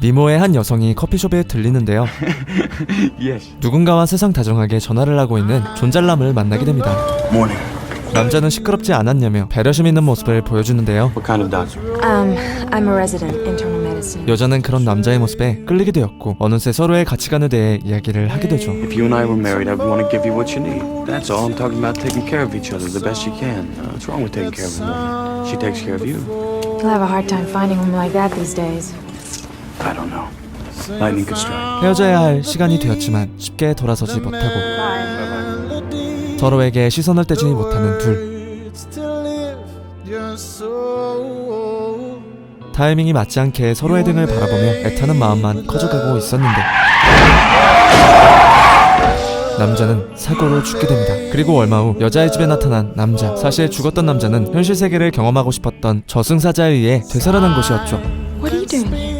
미모의 한 여성이 커피숍에 들리는데요. Yes. 누군가와 세상 다정하게 전화를 하고 있는 존잘남을 만나게 됩니다. Morning. 남자는 시끄럽지 않았냐며 배려심 있는 모습을 보여주는데요. What kind of doctor? Um, I'm a resident, internal medicine. 여자는 그런 남자의 모습에 끌리게 되었고 어느새 서로의 가치관에 대해 이야기를 하게 되죠. If you and I were married, I'd want to give you what you need. That's all. I'm talking about taking care of each other the best you can. Uh, what's wrong with taking care of a woman? She takes care of you. You'll have a hard time finding one like that these days. I don't know. Lightning could strike. 헤어져야 할 시간이 되었지만 쉽게 돌아서지 못하고 서로에게 시선을 떼지 못하는 둘. 타이밍이 맞지 않게 서로의 등을 바라보며 애타는 마음만 커져가고 있었는데 남자는 사고로 죽게 됩니다. 그리고 얼마 후 여자의 집에 나타난 남자. 사실 죽었던 남자는 현실 세계를 경험하고 싶었던 저승사자에 의해 되살아난 것이었죠. What are you doing?